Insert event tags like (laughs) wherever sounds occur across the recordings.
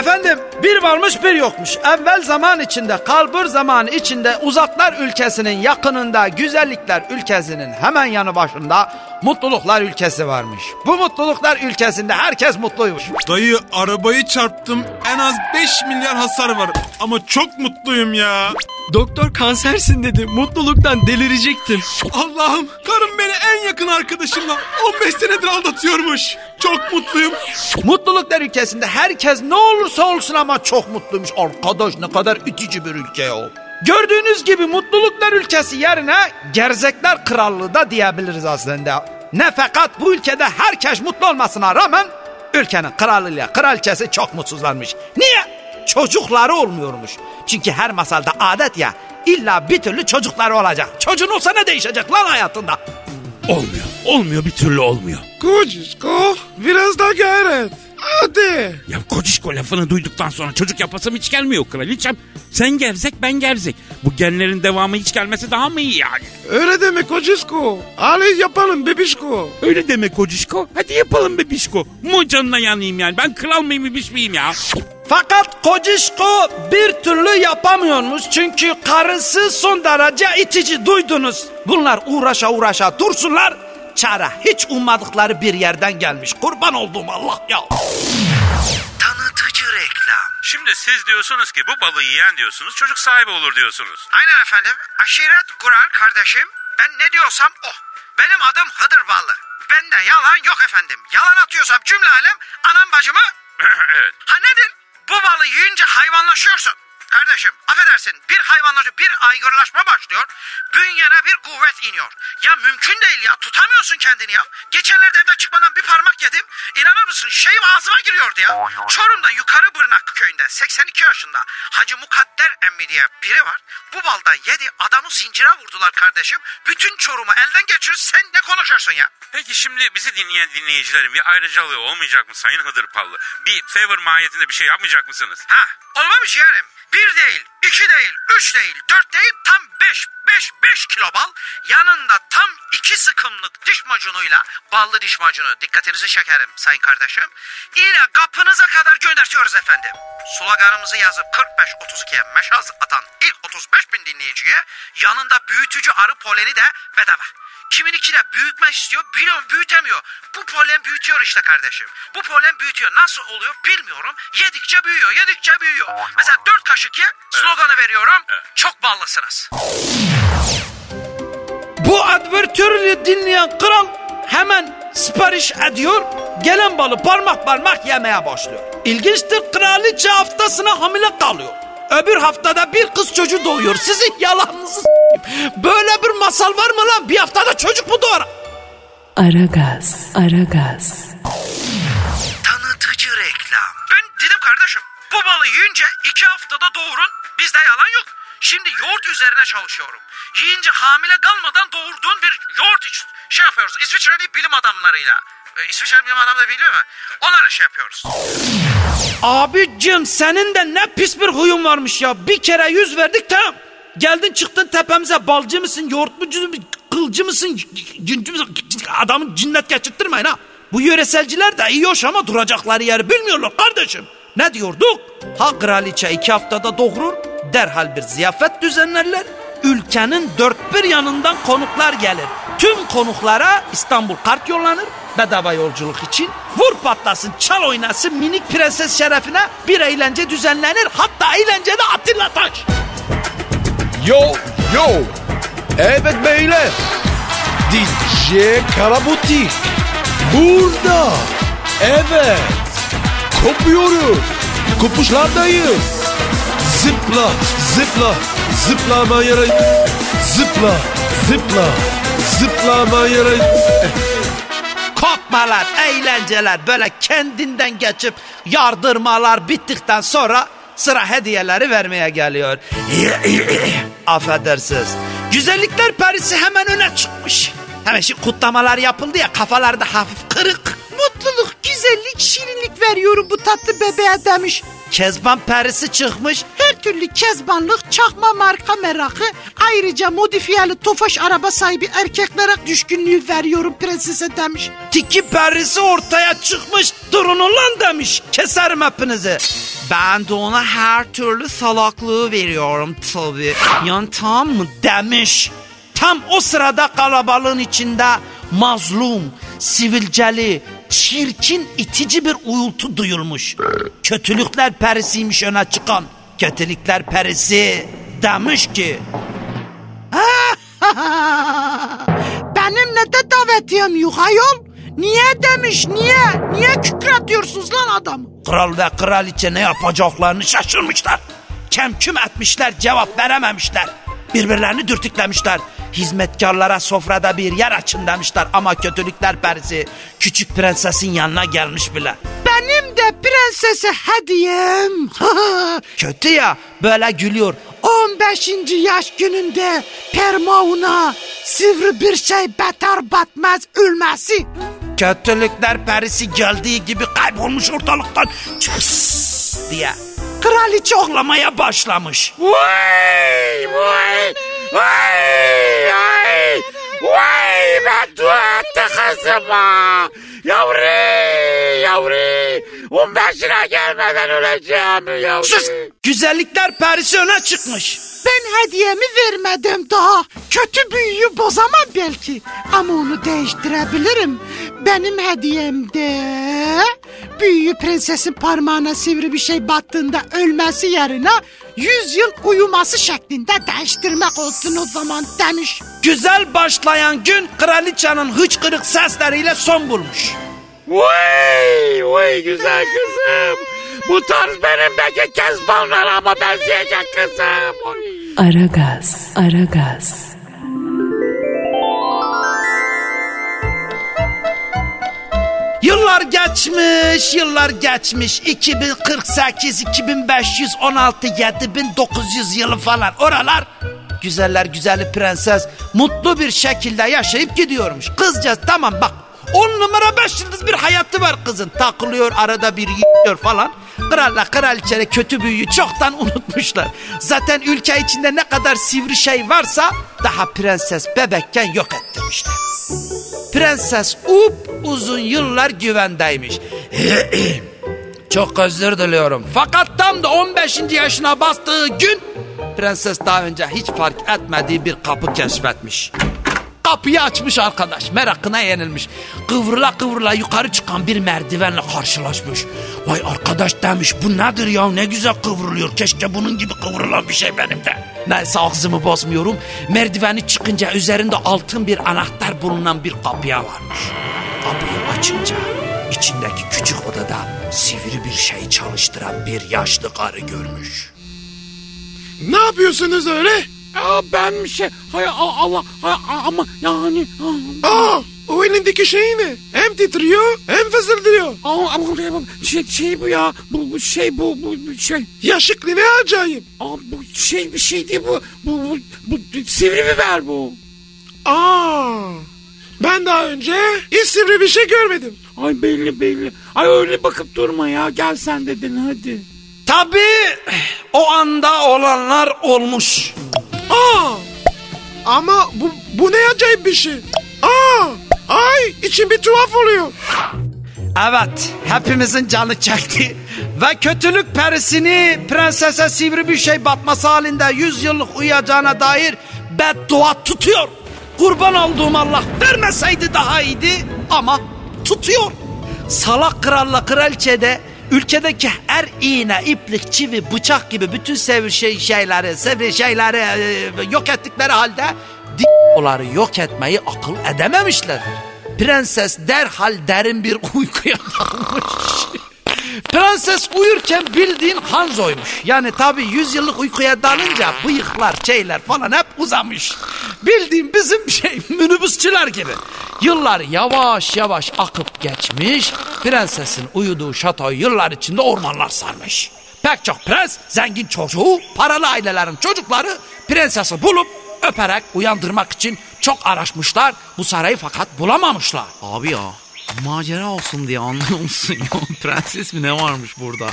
Efendim bir varmış bir yokmuş. Evvel zaman içinde, kalbur zaman içinde uzaklar ülkesinin yakınında, güzellikler ülkesinin hemen yanı başında mutluluklar ülkesi varmış. Bu mutluluklar ülkesinde herkes mutluymuş. Dayı arabayı çarptım en az 5 milyar hasar var ama çok mutluyum ya. Doktor kansersin dedi. Mutluluktan delirecektim. Allah'ım karım beni en yakın arkadaşımla 15 senedir aldatıyormuş. Çok mutluyum. Mutluluklar ülkesinde herkes ne olursa olsun ama çok mutluymuş. Arkadaş ne kadar itici bir ülke o. Gördüğünüz gibi mutluluklar ülkesi yerine gerzekler krallığı da diyebiliriz aslında. Ne fakat bu ülkede herkes mutlu olmasına rağmen ülkenin kralıyla kraliçesi çok mutsuzlanmış. Niye? Çocukları olmuyormuş. Çünkü her masalda adet ya illa bir türlü çocukları olacak. Çocuğun olsa ne değişecek lan hayatında? Olmuyor. Olmuyor bir türlü olmuyor. Kocişko biraz daha gayret. Hadi. Ya kocişko lafını duyduktan sonra çocuk yapasım hiç gelmiyor kraliçem. Sen gerzek ben gerzek. Bu genlerin devamı hiç gelmesi daha mı iyi yani? Öyle deme kocişko. Hadi yapalım bebişko. Öyle deme kocişko. Hadi yapalım bebişko. Mu canına yanayım yani. Ben kral mıyım bebiş miyim ya? Fakat Kocişko bir türlü yapamıyormuş çünkü karısı son derece itici duydunuz. Bunlar uğraşa uğraşa dursunlar. Çare hiç ummadıkları bir yerden gelmiş. Kurban olduğum Allah ya. Şimdi siz diyorsunuz ki bu balığı yiyen diyorsunuz çocuk sahibi olur diyorsunuz. Aynen efendim. Aşiret kurar kardeşim. Ben ne diyorsam o. Benim adım Hıdır Ballı. Bende yalan yok efendim. Yalan atıyorsam cümle alem anam bacımı... (laughs) evet. Ha nedir? Bu balı yiyince hayvanlaşıyorsun. Kardeşim affedersin bir hayvanlaşma bir aygırlaşma başlıyor. Bünyene bir kuvvet iniyor. Ya mümkün değil ya tutamıyorsun kendini ya. Geçenlerde evden çıkmadan bir parmak yedim. İnanır mısın şeyim ağzıma giriyordu ya. Çorum'da yukarı Bırnak köyünde 82 yaşında Hacı Mukadder emmi diye biri var. Bu baldan yedi adamı zincire vurdular kardeşim. Bütün Çorum'u elden geçirir sen ne konuşuyorsun ya? Peki şimdi bizi dinleyen dinleyicilerin bir ayrıcalığı olmayacak mı Sayın Hıdır Pallı? Bir favor mahiyetinde bir şey yapmayacak mısınız? Ha olmamış yeğenim. Bir değil, iki değil, üç değil, dört değil tam beş, beş, beş kilo bal. Yanında tam iki sıkımlık diş macunuyla ballı diş macunu. Dikkatinizi çekerim sayın kardeşim. Yine kapınıza kadar göndertiyoruz efendim. Sloganımızı yazıp 45-32'ye meşaz atan ilk 35 bin dinleyiciye yanında büyütücü arı poleni de bedava. Kimininkine de büyütmek istiyor, biliyorum büyütemiyor. Bu polen büyütüyor işte kardeşim. Bu polen büyütüyor. Nasıl oluyor bilmiyorum. Yedikçe büyüyor, yedikçe büyüyor. Mesela dört kaşık ye, sloganı veriyorum. Çok ballısınız. Bu advertörü dinleyen kral hemen sipariş ediyor. Gelen balı parmak parmak yemeye başlıyor. İlginçtir kraliçe haftasına hamile kalıyor. Öbür haftada bir kız çocuğu doğuyor. Sizin yalanınızı. Böyle bir masal var mı lan? Bir haftada çocuk mu doğar? Aragaz, Aragaz, Tanıtıcı reklam. Ben dedim kardeşim bu balı yiyince iki haftada doğurun bizde yalan yok. Şimdi yoğurt üzerine çalışıyorum. Yiyince hamile kalmadan doğurduğun bir yoğurt iç şey yapıyoruz. İsviçreli bilim adamlarıyla. E, İsviçreli bilim adamları biliyor mu? Onlara şey yapıyoruz. Abicim senin de ne pis bir huyun varmış ya. Bir kere yüz verdik tamam. Geldin çıktın tepemize balcı mısın, yoğurtmucu musun, kılcı mısın, güncü müsün? Adamın cinnet geçirttirmeyin ha. Bu yöreselciler de iyi hoş ama duracakları yeri bilmiyorlar kardeşim. Ne diyorduk? Ha kraliçe iki haftada doğurur, derhal bir ziyafet düzenlerler. Ülkenin dört bir yanından konuklar gelir. Tüm konuklara İstanbul kart yollanır bedava yolculuk için. Vur patlasın, çal oynasın minik prenses şerefine bir eğlence düzenlenir. Hatta eğlencede Atilla Taş. Yo yo. Evet beyler. DJ Karabutik. Burada. Evet. Kopuyoruz. Kopuşlardayız. Zıpla, zıpla, zıplama yere. Zıpla, zıpla, zıplama yere. Kopmalar, eğlenceler böyle kendinden geçip yardırmalar bittikten sonra sıra hediyeleri vermeye geliyor. Affedersiniz. Güzellikler perisi hemen öne çıkmış. Hemen şimdi kutlamalar yapıldı ya kafalarda hafif kırık. Mutluluk, güzellik, şirinlik veriyorum bu tatlı bebeğe demiş. Kezban perisi çıkmış. Her türlü kezbanlık, çakma marka merakı, ayrıca modifiyeli tofaş araba sahibi erkeklere düşkünlüğü veriyorum prensese demiş. Tiki perisi ortaya çıkmış. Durun ulan demiş. Keserim hepinizi. Ben de ona her türlü salaklığı veriyorum tabii. Yani tamam mı demiş. Tam o sırada kalabalığın içinde mazlum, sivilceli, çirkin, itici bir uyultu duyulmuş. Kötülükler perisiymiş öne çıkan. Kötülükler perisi demiş ki... Benimle de davetiyem yok ayol. Niye demiş niye? Niye kükretiyorsunuz lan adamı? Kral ve kraliçe ne yapacaklarını şaşırmışlar. Kemküm etmişler cevap verememişler. Birbirlerini dürtüklemişler. Hizmetkarlara sofrada bir yer açın demişler ama kötülükler perisi küçük prensesin yanına gelmiş bile. Benim de prensese hediyem. (laughs) Kötü ya böyle gülüyor. 15. yaş gününde permauna sivri bir şey beter batmaz ölmesi. Kötülükler perisi geldiği gibi kaybolmuş ortalıktan. Çıs diye. Kraliçe Ağlamaya başlamış. Vay vay vay vay vay beddua etti kızıma. Yavru yavru 15'ine gelmeden öleceğim yavru. Sus! Güzellikler perisi öne çıkmış. ben hediyemi vermedim daha. Kötü büyüyü bozamam belki. Ama onu değiştirebilirim. Benim hediyemde büyüyü prensesin parmağına sivri bir şey battığında ölmesi yerine 100 yıl uyuması şeklinde değiştirmek olsun o zaman demiş. Güzel başlayan gün kraliçenin hıçkırık sesleriyle son bulmuş. Vay vay güzel kızım. Bu tarz benimdeki kezbanlara ama benzeyecek kızım. Oy. Aragaz, Aragaz, Yıllar geçmiş, yıllar geçmiş. 2048, 2516, 7900 yılı falan. Oralar güzeller güzeli prenses mutlu bir şekilde yaşayıp gidiyormuş. Kızcağız tamam bak 10 numara 5 yıldız bir hayatı var kızın. Takılıyor arada bir yiyor falan. Kralla kraliçe kötü büyüyü çoktan (laughs) unutmuşlar. Zaten ülke içinde ne kadar sivri şey varsa daha prenses bebekken yok ettirmişler. Prenses up uzun yıllar güvendeymiş. (clears throat) Çok özür diliyorum. Fakat tam da 15. yaşına bastığı gün prenses daha önce hiç fark etmediği bir kapı keşfetmiş. Kapıyı açmış arkadaş merakına yenilmiş. Kıvrıla kıvrıla yukarı çıkan bir merdivenle karşılaşmış. Vay arkadaş demiş bu nedir ya ne güzel kıvrılıyor. Keşke bunun gibi kıvrılan bir şey benim de. Neyse ağzımı bozmuyorum. Merdiveni çıkınca üzerinde altın bir anahtar bulunan bir kapıya varmış. Kapıyı açınca içindeki küçük odada sivri bir şey çalıştıran bir yaşlı karı görmüş. Ne yapıyorsunuz öyle? Ya ben bir şey hay a- Allah hay, a- ama yani Aa, o elindeki şey ne? Hem titriyor hem fısıldıyor. ama, ama şey, şey bu ya bu, bu şey bu bu bu şey Yaşıklı ne acayip. Aa, bu şey bir şey değil bu bu bu, bu sivri biber bu. Aa, ben daha önce hiç sivri bir şey görmedim. Ay belli belli. Ay öyle bakıp durma ya gel sen dedin hadi. Tabii o anda olanlar olmuş. Aa, ama bu, bu ne acayip bir şey. Aa, ay içim bir tuhaf oluyor. Evet, hepimizin canı çekti. Ve kötülük perisini prensese sivri bir şey batması halinde 100 yıllık uyuyacağına dair beddua tutuyor. Kurban olduğum Allah vermeseydi daha iyiydi ama tutuyor. Salak kralla kraliçe de ülkedeki her iğne, iplik, çivi, bıçak gibi bütün sevri şey, şeyleri, sevri şeyleri e, yok ettikleri halde onları yok etmeyi akıl edememişler. Prenses derhal derin bir uykuya dalmış. Prenses uyurken bildiğin Hanzo'ymuş. Yani tabii 100 yıllık uykuya dalınca bıyıklar, şeyler falan hep uzamış. Bildiğin bizim şey (laughs) minibüsçüler gibi. Yıllar yavaş yavaş akıp geçmiş. Prensesin uyuduğu şatoyu yıllar içinde ormanlar sarmış. Pek çok prens, zengin çocuğu, paralı ailelerin çocukları prensesi bulup öperek uyandırmak için çok araşmışlar bu sarayı fakat bulamamışlar. Abi ya Macera olsun diye anlıyor musun (laughs) ya? Prenses mi ne varmış burada?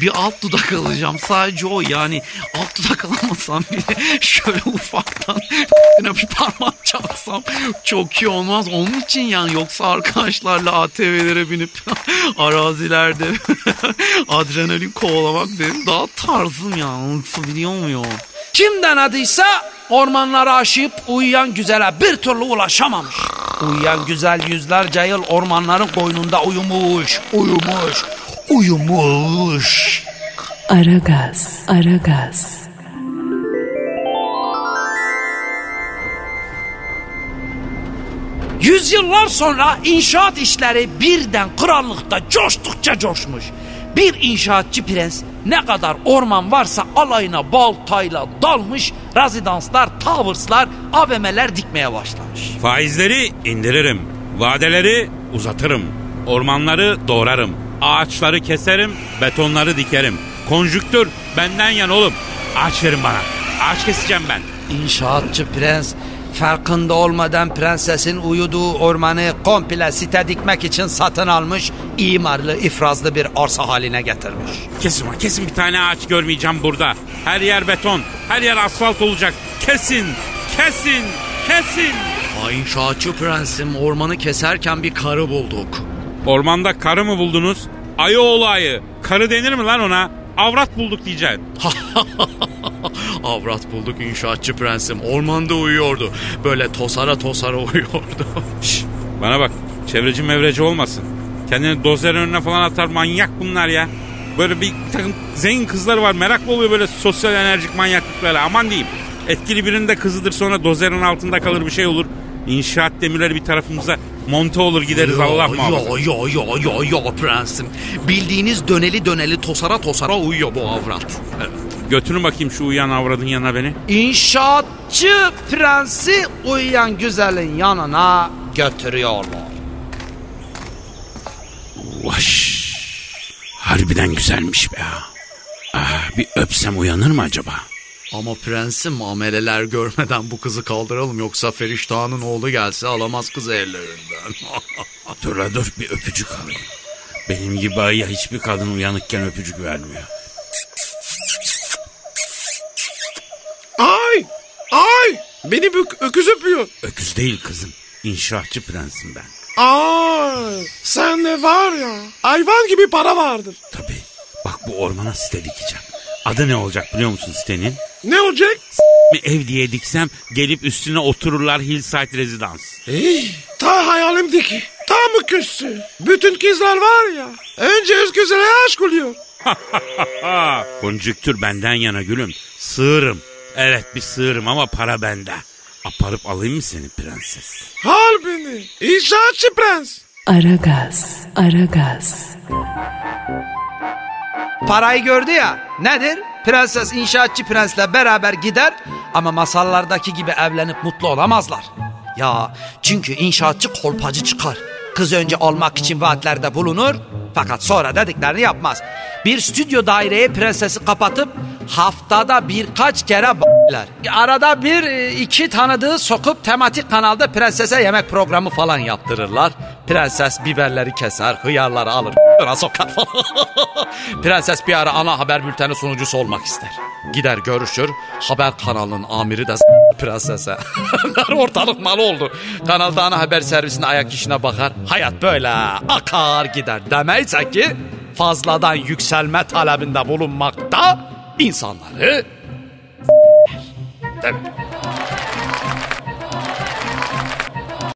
Bir alt dudak alacağım sadece o yani. Alt dudak alamasam bile (laughs) şöyle ufaktan (laughs) bir parmak çalsam çok iyi olmaz. Onun için yani yoksa arkadaşlarla ATV'lere binip arazilerde adrenalin kovalamak benim daha tarzım ya. Nasıl biliyor muyum? Kimden adıysa ormanları aşıp uyuyan güzele bir türlü ulaşamamış. Uyuyan güzel yüzlerce yıl ormanların koynunda uyumuş, uyumuş, uyumuş. Aragaz, Aragaz, Yüzyıllar sonra inşaat işleri birden krallıkta coştukça coşmuş. Bir inşaatçı prens ne kadar orman varsa alayına baltayla dalmış, rezidanslar, towerslar, AVM'ler dikmeye başlamış. Faizleri indiririm. Vadeleri uzatırım. Ormanları doğrarım. Ağaçları keserim, betonları dikerim. Konjüktür benden yan oğlum. Ağaç verin bana. Ağaç keseceğim ben. İnşaatçı prens farkında olmadan prensesin uyuduğu ormanı komple site dikmek için satın almış, imarlı, ifrazlı bir arsa haline getirmiş. Kesin kesin bir tane ağaç görmeyeceğim burada. Her yer beton, her yer asfalt olacak. Kesin, kesin, kesin. Ay inşaatçı prensim ormanı keserken bir karı bulduk. Ormanda karı mı buldunuz? Ayı oğlu ayı. Karı denir mi lan ona? Avrat bulduk diyeceksin. (laughs) Avrat bulduk inşaatçı prensim. Ormanda uyuyordu. Böyle tosara tosara (laughs) uyuyordu. Şş, bana bak çevreci mevreci olmasın. Kendini dozer önüne falan atar manyak bunlar ya. Böyle bir, takım zengin kızları var meraklı oluyor böyle sosyal enerjik manyaklıklara aman diyeyim. Etkili birinin de kızıdır sonra dozerin altında kalır bir şey olur. İnşaat demirleri bir tarafımıza monte olur gideriz Allah muhafaza. Yo yo yo yo yo prensim. Bildiğiniz döneli döneli tosara tosara uyuyor bu avrat. Götürün bakayım şu uyuyan avradın yanına beni. İnşaatçı prensi uyuyan güzelin yanına götürüyorlar. Vaş. Harbiden güzelmiş be ya. Ah, bir öpsem uyanır mı acaba? Ama prensim ameleler görmeden bu kızı kaldıralım yoksa Feriştah'ın oğlu gelse alamaz kızı ellerinden. (laughs) Dur bir öpücük alayım. Benim gibi ayıya hiçbir kadın uyanıkken öpücük vermiyor. Ay! Ay! Beni bu öküz öpüyor. Öküz değil kızım. İnşaatçı prensim ben. Ay! Sen ne var ya? Hayvan gibi para vardır. Tabii. Bak bu ormana site dikeceğim. Adı ne olacak biliyor musun sitenin? Ne olacak? Bir ev diye diksem gelip üstüne otururlar Hillside Residence. Ey, ta hayalimdeki. Tam öküzsü. Bütün kızlar var ya. Önce öküzlere aşk oluyor. (laughs) Konjüktür benden yana gülüm. Sığırım. Evet bir sığırım ama para bende. Aparıp alayım mı seni prenses? Hal beni. İnşaatçı prens. Aragaz, Aragaz, Parayı gördü ya nedir? Prenses inşaatçı prensle beraber gider ama masallardaki gibi evlenip mutlu olamazlar. Ya çünkü inşaatçı kolpacı çıkar. Kız önce olmak için vaatlerde bulunur fakat sonra dediklerini yapmaz. Bir stüdyo daireye prensesi kapatıp haftada birkaç kere b**ler. Arada bir e, iki tanıdığı sokup tematik kanalda prensese yemek programı falan yaptırırlar. Prenses biberleri keser, hıyarları alır, (laughs) sokar falan. (laughs) Prenses bir ara ana haber bülteni sunucusu olmak ister. Gider görüşür, haber kanalının amiri de prensese. (laughs) Ortalık mal oldu. Kanalda ana haber servisine ayak işine bakar. Hayat böyle akar gider. Demeyse ki fazladan yükselme talebinde bulunmakta insanları... Tabii.